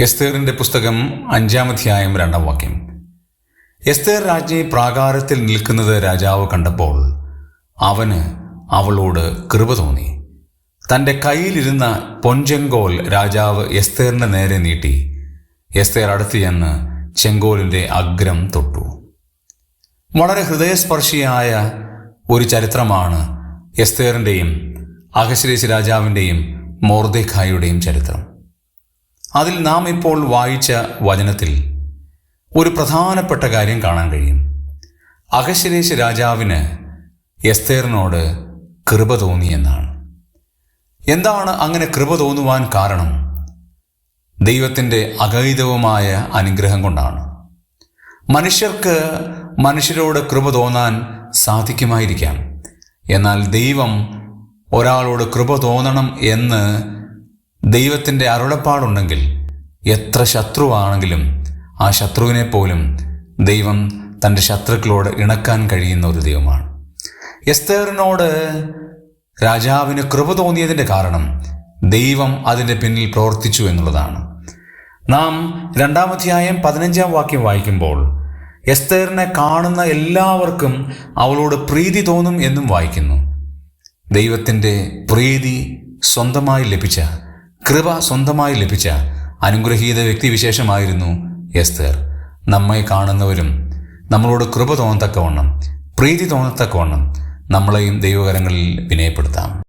എസ്തേറിന്റെ പുസ്തകം അഞ്ചാമധ്യായം രണ്ടാം വാക്യം. എസ്തേർ രാജ്ഞി പ്രാകാരത്തിൽ നിൽക്കുന്നത് രാജാവ് കണ്ടപ്പോൾ അവന് അവളോട് കൃപ തോന്നി. തന്റെ കയ്യിലിരുന്ന പൊൻചെങ്കോൽ രാജാവ് എസ്തേറിന്റെ നേരെ നീട്ടി എസ്തേർ അടുത്ത് ചെന്ന് ചെങ്കോലിന്റെ അഗ്രം തൊട്ടു. വളരെ ഹൃദയസ്പർശിയായ ഒരു ചരിത്രമാണ് എസ്തേറിന്റെയും അഹശ്രേശ് രാജാവിന്റെയും മോർദേഖായുടെയും ചരിത്രം. അതിൽ നാം ഇപ്പോൾ വായിച്ച വചനത്തിൽ ഒരു പ്രധാനപ്പെട്ട കാര്യം കാണാൻ കഴിയും. അഹശ്ലേഷ് രാജാവിന് എസ്തേറിനോട് കൃപ തോന്നിയെന്നാണ് എന്താണ് അങ്ങനെ കൃപ തോന്നുവാൻ കാരണം? ദൈവത്തിന്റെ അഗൈതവുമായ അനുഗ്രഹം കൊണ്ടാണ്. മനുഷ്യർക്ക് മനുഷ്യരോട് കൃപ തോന്നാൻ സാധിക്കുമായിരിക്കാം. എന്നാൽ ദൈവം ഒരാളോട് കൃപ തോന്നണം എന്ന് ദൈവത്തിന്റെ അരുളപ്പാടുണ്ടെങ്കിൽ എത്ര ശത്രുവാണെങ്കിലും ആ ശത്രുവിനെ പോലും ദൈവം തന്റെ ശത്രുക്കളോട് ഇണക്കാൻ കഴിയുന്ന ഒരു ദൈവമാണ്. എസ്തേറിനോട് രാജാവിന് കൃപ തോന്നിയതിന്റെ കാരണം ദൈവം അതിന്റെ പിന്നിൽ പ്രവർത്തിച്ചു എന്നുള്ളതാണ്. നാം രണ്ടാമധ്യായം പതിനഞ്ചാം വാക്യം വായിക്കുമ്പോൾ എസ്തേറിനെ കാണുന്ന എല്ലാവർക്കും അവളോട് പ്രീതി തോന്നും എന്നും വായിക്കുന്നു. ദൈവത്തിന്റെ പ്രീതി സ്വന്തമായി ലഭിച്ച കൃപ സ്വന്തമായി ലഭിച്ച അനുഗ്രഹീത വ്യക്തിവിശേഷമായിരുന്നു എസ്തേർ. നമ്മെ കാണുന്നവരും നമ്മളോട് കൃപ തോന്നത്തക്കവണ്ണം പ്രീതി തോന്നത്തക്കവണ്ണം നമ്മളെയും ദൈവകരങ്ങളിൽ വിനയപ്പെടുത്താം.